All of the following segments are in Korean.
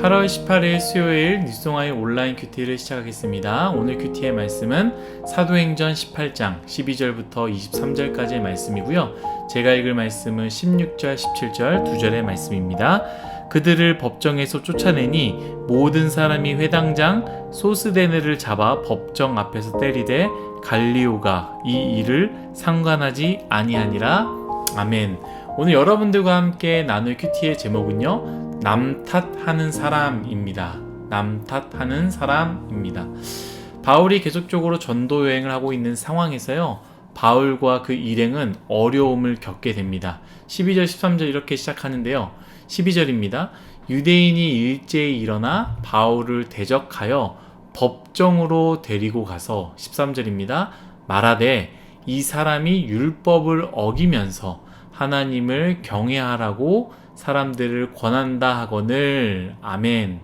8월 18일 수요일 뉴스동아의 온라인 큐티를 시작하겠습니다. 오늘 큐티의 말씀은 사도행전 18장 12절부터 23절까지의 말씀이고요. 제가 읽을 말씀은 16절, 17절 두 절의 말씀입니다. 그들을 법정에서 쫓아내니 모든 사람이 회당장 소스데네를 잡아 법정 앞에서 때리되 갈리오가 이 일을 상관하지 아니하니라. 아멘. 오늘 여러분들과 함께 나눌 큐티의 제목은요. 남 탓하는 사람입니다. 남 탓하는 사람입니다. 바울이 계속적으로 전도 여행을 하고 있는 상황에서요. 바울과 그 일행은 어려움을 겪게 됩니다. 12절, 13절 이렇게 시작하는데요. 12절입니다. 유대인이 일제히 일어나 바울을 대적하여 법정으로 데리고 가서 13절입니다. 말하되 이 사람이 율법을 어기면서 하나님을 경외하라고 사람들을 권한다 하거늘 아멘.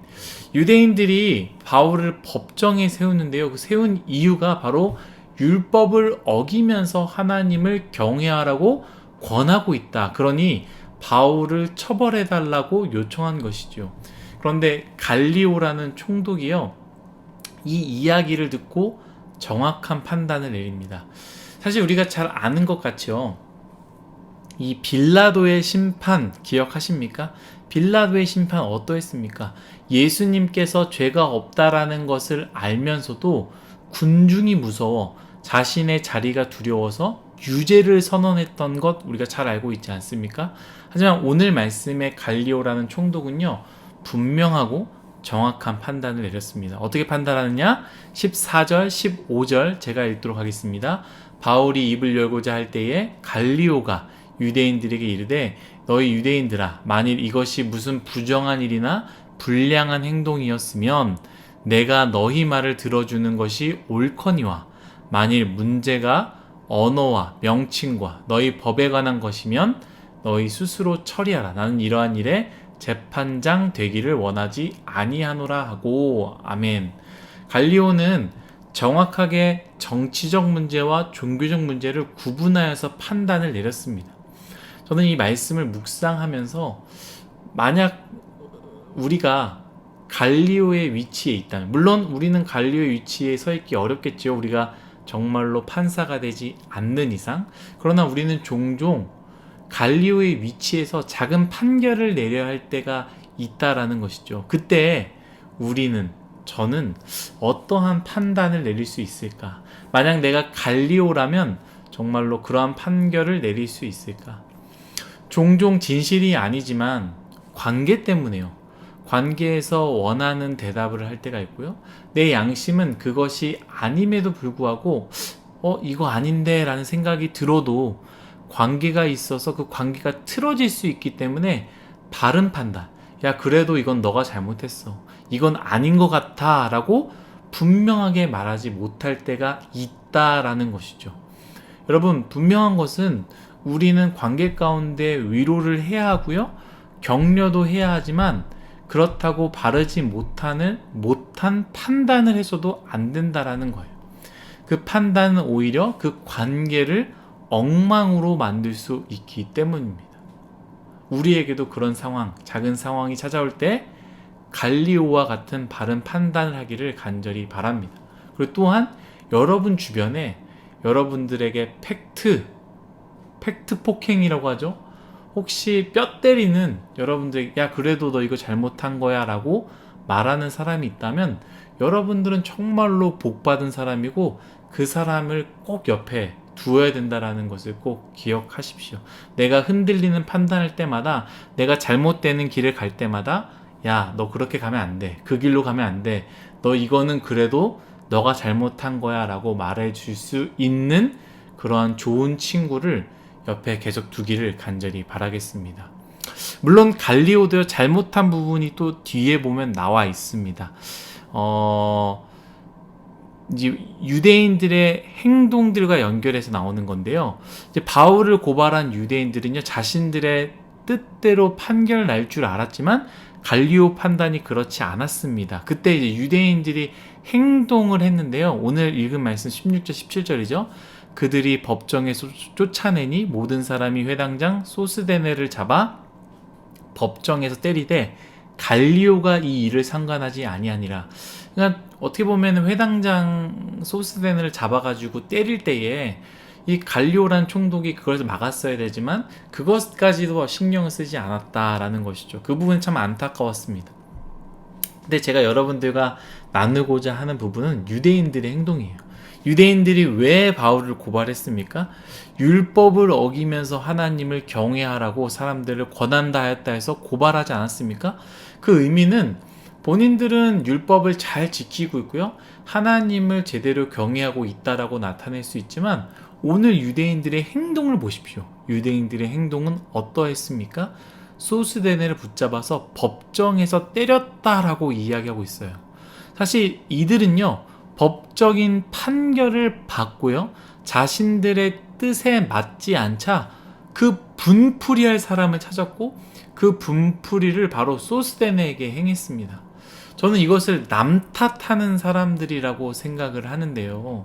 유대인들이 바울을 법정에 세우는데요. 그 세운 이유가 바로 율법을 어기면서 하나님을 경외하라고 권하고 있다. 그러니 바울을 처벌해 달라고 요청한 것이죠. 그런데 갈리오라는 총독이요. 이 이야기를 듣고 정확한 판단을 내립니다. 사실 우리가 잘 아는 것 같죠. 이 빌라도의 심판 기억하십니까? 빌라도의 심판 어떠했습니까? 예수님께서 죄가 없다라는 것을 알면서도 군중이 무서워 자신의 자리가 두려워서 유죄를 선언했던 것 우리가 잘 알고 있지 않습니까? 하지만 오늘 말씀의 갈리오라는 총독은요, 분명하고 정확한 판단을 내렸습니다. 어떻게 판단하느냐? 14절, 15절 제가 읽도록 하겠습니다. 바울이 입을 열고자 할 때에 갈리오가 유대인들에게 이르되 너희 유대인들아 만일 이것이 무슨 부정한 일이나 불량한 행동이었으면 내가 너희 말을 들어주는 것이 옳거니와 만일 문제가 언어와 명칭과 너희 법에 관한 것이면 너희 스스로 처리하라. 나는 이러한 일에 재판장 되기를 원하지 아니하노라 하고. 아멘. 갈리오는 정확하게 정치적 문제와 종교적 문제를 구분하여서 판단을 내렸습니다. 저는 이 말씀을 묵상하면서 만약 우리가 갈리오의 위치에 있다면 물론 우리는 갈리오의 위치에 서 있기 어렵겠죠. 우리가 정말로 판사가 되지 않는 이상 그러나 우리는 종종 갈리오의 위치에서 작은 판결을 내려야 할 때가 있다라는 것이죠. 그때 우리는 저는 어떠한 판단을 내릴 수 있을까? 만약 내가 갈리오라면 정말로 그러한 판결을 내릴 수 있을까? 종종 진실이 아니지만 관계 때문에요. 관계에서 원하는 대답을 할 때가 있고요. 내 양심은 그것이 아님에도 불구하고 어 이거 아닌데 라는 생각이 들어도 관계가 있어서 그 관계가 틀어질 수 있기 때문에 바른 판단 야 그래도 이건 너가 잘못했어 이건 아닌 것 같아 라고 분명하게 말하지 못할 때가 있다라는 것이죠 여러분 분명한 것은 우리는 관계 가운데 위로를 해야 하고요 격려도 해야 하지만 그렇다고 바르지 못하는 못한 판단을 해서도 안 된다라는 거예요. 그 판단은 오히려 그 관계를 엉망으로 만들 수 있기 때문입니다. 우리에게도 그런 상황, 작은 상황이 찾아올 때 갈리오와 같은 바른 판단을 하기를 간절히 바랍니다. 그리고 또한 여러분 주변에 여러분들에게 팩트, 팩트 폭행이라고 하죠. 혹시 뼈 때리는 여러분들 야 그래도 너 이거 잘못한 거야 라고 말하는 사람이 있다면 여러분들은 정말로 복 받은 사람이고 그 사람을 꼭 옆에 두어야 된다라는 것을 꼭 기억하십시오. 내가 흔들리는 판단할 때마다 내가 잘못되는 길을 갈 때마다 야 너 그렇게 가면 안 돼. 그 길로 가면 안 돼. 너 이거는 그래도 너가 잘못한 거야 라고 말해 줄 수 있는 그러한 좋은 친구를 옆에 계속 두기를 간절히 바라겠습니다. 물론 갈리오도 잘못한 부분이 또 뒤에 보면 나와 있습니다. 어, 이제 유대인들의 행동들과 연결해서 나오는 건데요. 이제 바울을 고발한 유대인들은요, 자신들의 뜻대로 판결 날 줄 알았지만 갈리오 판단이 그렇지 않았습니다. 그때 이제 유대인들이 행동을 했는데요. 오늘 읽은 말씀 16절, 17절이죠. 그들이 법정에서 쫓아내니 모든 사람이 회당장 소스데네를 잡아 법정에서 때리되 갈리오가 이 일을 상관하지 아니하니라. 그러니까 어떻게 보면 회당장 소스덴을 잡아가지고 때릴 때에 이 갈리오란 총독이 그걸 막았어야 되지만 그것까지도 신경을 쓰지 않았다라는 것이죠. 그 부분 참 안타까웠습니다. 근데 제가 여러분들과 나누고자 하는 부분은 유대인들의 행동이에요. 유대인들이 왜 바울을 고발했습니까? 율법을 어기면서 하나님을 경외하라고 사람들을 권한다 하였다 해서 고발하지 않았습니까? 그 의미는 본인들은 율법을 잘 지키고 있고요. 하나님을 제대로 경외하고 있다라고 나타낼 수 있지만 오늘 유대인들의 행동을 보십시오. 유대인들의 행동은 어떠했습니까? 소스데네를 붙잡아서 법정에서 때렸다라고 이야기하고 있어요. 사실 이들은요, 법적인 판결을 받고요, 자신들의 뜻에 맞지 않자 그 분풀이할 사람을 찾았고, 그 분풀이를 바로 소스데네에게 행했습니다. 저는 이것을 남 탓하는 사람들이라고 생각을 하는데요.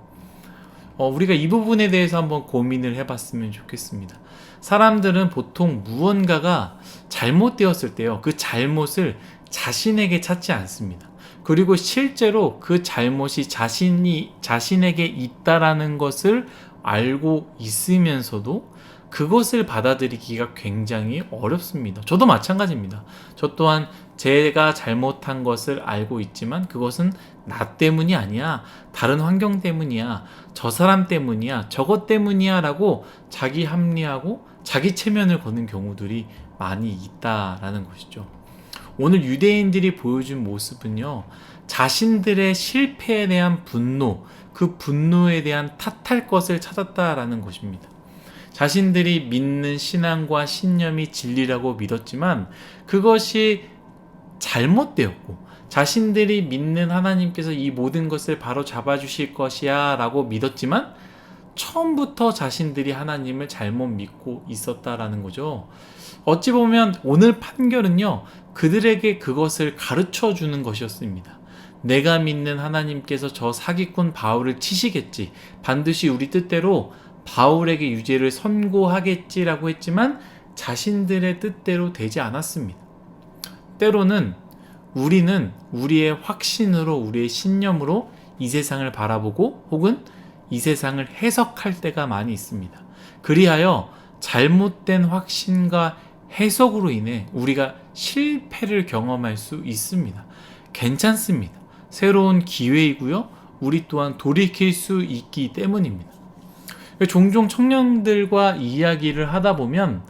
어, 우리가 이 부분에 대해서 한번 고민을 해봤으면 좋겠습니다. 사람들은 보통 무언가가 잘못되었을 때요, 그 잘못을 자신에게 찾지 않습니다. 그리고 실제로 그 잘못이 자신이, 자신에게 있다라는 것을 알고 있으면서도 그것을 받아들이기가 굉장히 어렵습니다. 저도 마찬가지입니다. 저 또한 제가 잘못한 것을 알고 있지만 그것은 나 때문이 아니야. 다른 환경 때문이야. 저 사람 때문이야. 저것 때문이야. 라고 자기 합리하고 자기 체면을 거는 경우들이 많이 있다라는 것이죠. 오늘 유대인들이 보여준 모습은요, 자신들의 실패에 대한 분노, 그 분노에 대한 탓할 것을 찾았다라는 것입니다. 자신들이 믿는 신앙과 신념이 진리라고 믿었지만 그것이 잘못되었고 자신들이 믿는 하나님께서 이 모든 것을 바로 잡아주실 것이야 라고 믿었지만 처음부터 자신들이 하나님을 잘못 믿고 있었다라는 거죠. 어찌 보면 오늘 판결은요, 그들에게 그것을 가르쳐 주는 것이었습니다. 내가 믿는 하나님께서 저 사기꾼 바울을 치시겠지. 반드시 우리 뜻대로 바울에게 유죄를 선고하겠지라고 했지만 자신들의 뜻대로 되지 않았습니다. 때로는 우리는 우리의 확신으로 우리의 신념으로 이 세상을 바라보고 혹은 이 세상을 해석할 때가 많이 있습니다. 그리하여 잘못된 확신과 해석으로 인해 우리가 실패를 경험할 수 있습니다. 괜찮습니다. 새로운 기회이고요. 우리 또한 돌이킬 수 있기 때문입니다. 종종 청년들과 이야기를 하다 보면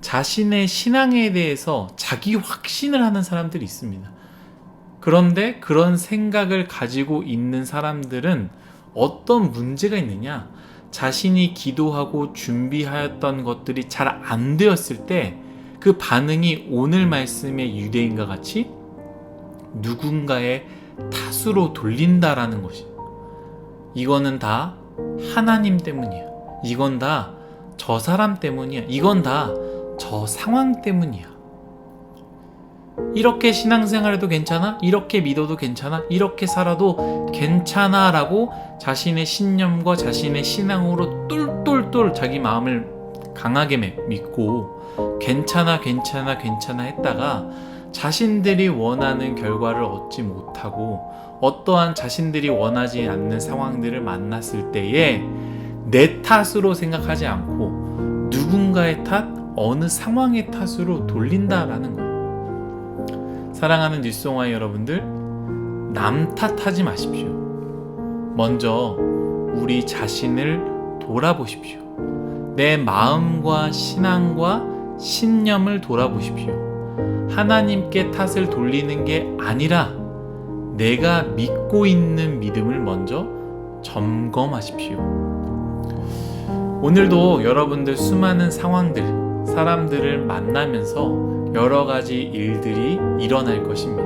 자신의 신앙에 대해서 자기 확신을 하는 사람들이 있습니다. 그런데 그런 생각을 가지고 있는 사람들은 어떤 문제가 있느냐? 자신이 기도하고 준비하였던 것들이 잘 안 되었을 때 그 반응이 오늘 말씀의 유대인과 같이 누군가의 탓으로 돌린다라는 것이. 이거는 다 하나님 때문이야. 이건 다 저 사람 때문이야. 이건 다 저 상황 때문이야. 이렇게 신앙생활해도 괜찮아? 이렇게 믿어도 괜찮아? 이렇게 살아도 괜찮아? 라고 자신의 신념과 자신의 신앙으로 똘똘똘 자기 마음을 강하게 믿고 괜찮아, 괜찮아, 괜찮아 했다가 자신들이 원하는 결과를 얻지 못하고 어떠한 자신들이 원하지 않는 상황들을 만났을 때에 내 탓으로 생각하지 않고 누군가의 탓, 어느 상황의 탓으로 돌린다라는 거예요. 사랑하는 뉴송아이 여러분들, 남 탓하지 마십시오. 먼저 우리 자신을 돌아보십시오. 내 마음과 신앙과 신념을 돌아보십시오. 하나님께 탓을 돌리는 게 아니라 내가 믿고 있는 믿음을 먼저 점검하십시오. 오늘도 여러분들 수많은 상황들, 사람들을 만나면서 여러 가지 일들이 일어날 것입니다.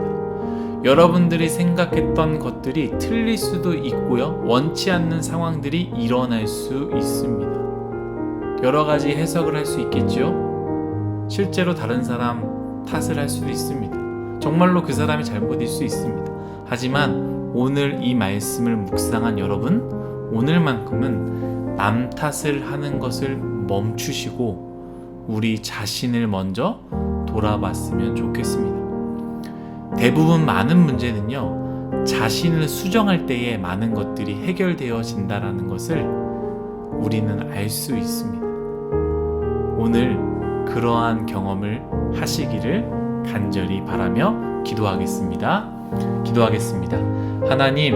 여러분들이 생각했던 것들이 틀릴 수도 있고요. 원치 않는 상황들이 일어날 수 있습니다. 여러 가지 해석을 할 수 있겠지요? 실제로 다른 사람 탓을 할 수도 있습니다. 정말로 그 사람이 잘못일 수 있습니다. 하지만 오늘 이 말씀을 묵상한 여러분, 오늘만큼은 남 탓을 하는 것을 멈추시고 우리 자신을 먼저 돌아봤으면 좋겠습니다. 대부분 많은 문제는요, 자신을 수정할 때에 많은 것들이 해결되어진다라는 것을 우리는 알 수 있습니다. 오늘 그러한 경험을 하시기를 간절히 바라며 기도하겠습니다. 기도하겠습니다. 하나님,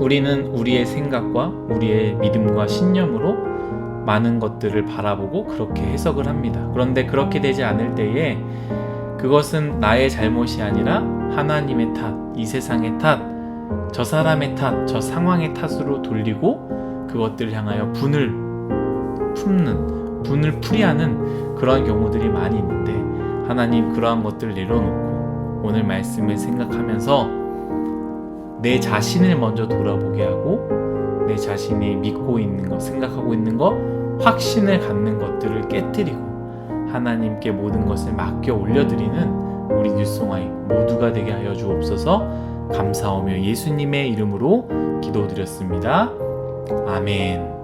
우리는 우리의 생각과 우리의 믿음과 신념으로 많은 것들을 바라보고 그렇게 해석을 합니다. 그런데 그렇게 되지 않을 때에 그것은 나의 잘못이 아니라 하나님의 탓, 이 세상의 탓, 저 사람의 탓, 저 상황의 탓으로 돌리고 그것들을 향하여 분을 품는, 분을 풀이하는 그러한 경우들이 많이 있는데 하나님 그러한 것들을 내려놓고 오늘 말씀을 생각하면서 내 자신을 먼저 돌아보게 하고 내 자신이 믿고 있는 것, 생각하고 있는 것, 확신을 갖는 것들을 깨뜨리고 하나님께 모든 것을 맡겨 올려드리는 우리 뉴송아이 모두가 되게 하여 주옵소서 감사하며 예수님의 이름으로 기도드렸습니다. 아멘.